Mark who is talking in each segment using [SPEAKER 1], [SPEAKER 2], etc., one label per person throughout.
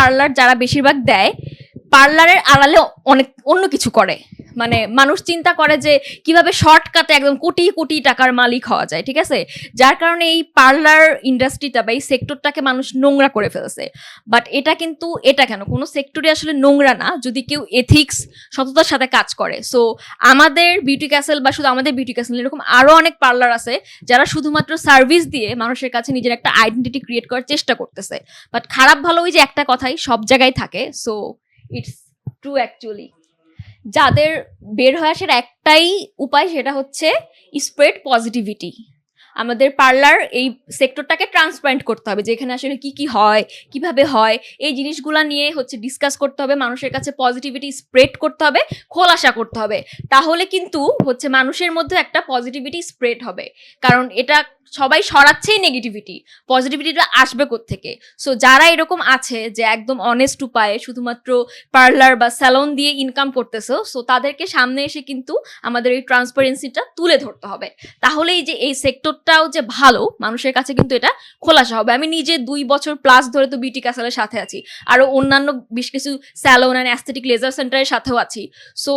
[SPEAKER 1] Parlour যারা বেশিরভাগ দেয় পার্লারের আড়ালে অনেক অন্য কিছু করে। মানে মানুষ চিন্তা করে যে কীভাবে শর্টকাটে একদম কোটি কোটি টাকার মালিক হওয়া যায়, ঠিক আছে? যার কারণে এই পার্লার ইন্ডাস্ট্রিটা বা এই সেক্টরটাকে মানুষ নোংরা করে ফেলছে। বাট এটা কিন্তু, এটা কেন? কোনো সেক্টরে আসলে নোংরা না, যদি কেউ এথিক্স সততার সাথে কাজ করে। সো আমাদের বিউটি ক্যাসেল বা শুধু আমাদের বিউটি ক্যাসেল এরকম আরও অনেক পার্লার আছে, যারা শুধুমাত্র সার্ভিস দিয়ে মানুষের কাছে নিজের একটা আইডেন্টিটি ক্রিয়েট করার চেষ্টা করতেছে। বাট খারাপ ভালো ওই যে একটা কথাই সব জায়গায় থাকে। সো ইটস ট্রু অ্যাকচুয়ালি যাদের বের হয়ে আসার একটাই উপায় সেটা হচ্ছে স্প্রেড পজিটিভিটি আমাদের পার্লার এই সেক্টরটাকে ট্রান্সপারেন্ট করতে হবে, যে এখানে আসলে কি কি হয়, কীভাবে হয়, এই জিনিসগুলা নিয়ে হচ্ছে ডিসকাস করতে হবে, মানুষের কাছে পজিটিভিটি স্প্রেড করতে হবে, খোলাসা করতে হবে। তাহলে কিন্তু হচ্ছে মানুষের মধ্যে একটা পজিটিভিটি স্প্রেড হবে। কারণ এটা সবাই সরাচ্ছেই নেগেটিভিটি পজিটিভিটিটা আসবে থেকে সো যারা এরকম আছে যে একদম অনেস্ট উপায়ে শুধুমাত্র পার্লার বা স্যালন দিয়ে ইনকাম করতেছো সো তাদেরকে সামনে এসে কিন্তু আমাদের এই ট্রান্সপারেন্সিটা তুলে ধরতে হবে। তাহলেই যে এই সেক্টরটাও যে ভালো, মানুষের কাছে কিন্তু এটা খোলাসা হবে। আমি নিজে দুই বছর প্লাস ধরে তো বিউটি ক্যাসেলের সাথে আছি। আরও অন্যান্য বেশ কিছু স্যালন অ্যান্ড অ্যাস্থেটিক লেজার সেন্টারের সাথেও আছি। সো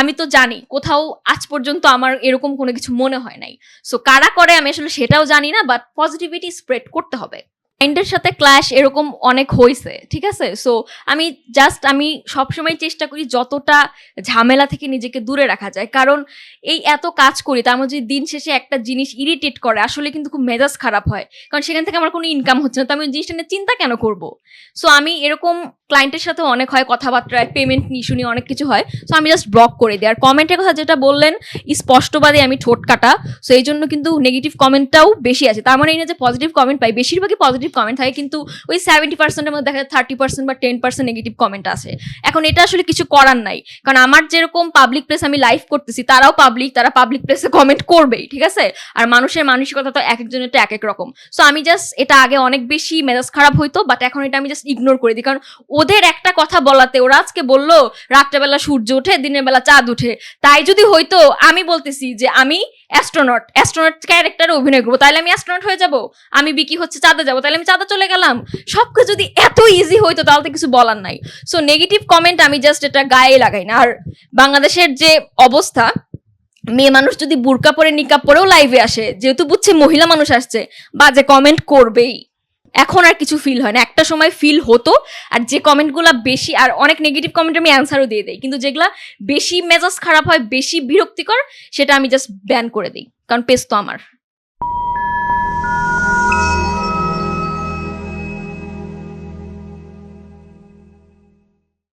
[SPEAKER 1] আমি তো জানি, কোথাও আজ পর্যন্ত আমার এরকম কোনো কিছু মনে হয় নাই। সো কারা করে আমি আসলে সেটাও জানি না বাট পজিটিভিটি স্প্রেড করতে হবে। মাইন্ডের সাথে ক্ল্যাশ এরকম অনেক হয়েছে ঠিক আছে? সো আমি জাস্ট আমি সবসময় চেষ্টা করি যতটা ঝামেলা থেকে নিজেকে দূরে রাখা যায়। কারণ এই এত কাজ করি, তার মধ্যে দিন শেষে একটা জিনিস ইরিটেট করে, আসলে কিন্তু খুব মেজাজ খারাপ হয়। কারণ সেখান থেকে আমার কোনো ইনকাম হচ্ছে না, তো আমি ওই জিনিসটা নিয়ে চিন্তা কেন করব? সো আমি এরকম ক্লায়েন্টের সাথে অনেক হয়, কথাবার্তায় পেমেন্ট ইস্যু নিয়ে অনেক কিছু হয়। সো আমি জাস্ট ব্লক করে দিই। আর কমেন্টের কথা যেটা বললেন, স্পষ্টবাদী আমি ঠোঁট কাটা। সো এই জন্য কিন্তু নেগেটিভ কমেন্টটাও বেশি আছে। তার মানে এই না যে পজিটিভ কমেন্ট পাই, বেশিরভাগই পজিটিভ কমেন্ট থাকে, কিন্তু ওই সেভেন্টি পার্সেন্টের মধ্যে দেখা যায় থার্টি পার্সেন্ট বা টেন পার্সেন্ট নেগেটিভ কমেন্ট আছে এখন এটা আসলে কিছু করার নাই। কারণ আমার যেরকম পাবলিক প্লেস আমি লাইভ করতেছি, তারাও পাবলিক তারা পাবলিক প্লেসে কমেন্ট করবেই, ঠিক আছে? আর মানুষের মানসিকতা তো এক একজনের তো এক এক রকম। সো আমি জাস্ট এটা আগে অনেক বেশি মেজাজ খারাপ হইতো বাট এখন এটা আমি জাস্ট ইগনোর করে দিই। কারণ ওদের একটা কথা বলাতে, ওরা আজকে বলল, রাত্রেবেলা সূর্য ওঠে, দিনের বেলা চাঁদ উঠে তাই যদি হইতো, আমি বলতেছি যে আমি অ্যাস্ট্রোনট অ্যাস্ট্রোনট ক্যারেক্টারে অভিনয় করব। তাহলে আমি অ্যাস্ট্রোনট হয়ে যাব। আমি বিকি হচ্ছে চাঁদে যাব। তাহলে আমি চাঁদে চলে গেলাম। সবকে যদি এত ইজি হইতো, তাহলে তো কিছু বলার নাই। সো নেগেটিভ কমেন্ট আমি জাস্ট এটা গায়ে লাগাই না। আর বাংলাদেশের যে অবস্থা, মেয়ে মানুষ যদি বুরকা পরে নিকাপ পরেও লাইভে আসে, যেহেতু বুঝছে মহিলা মানুষ আসছে, বাজে কমেন্ট করবেই। এখন আর কিছু ফিল হয় না। একটা সময় ফিল হতো, আর যে কমেন্টগুলো বেশি, আর অনেক নেগেটিভ কমেন্ট আমি অ্যান্সারও দিয়ে দিই। কিন্তু যেগুলো বেশি মেজাজ খারাপ হয়, বেশি বিরক্তিকর, সেটা আমি জাস্ট ব্যান করে দিই। কারণ পেজ তো আমার।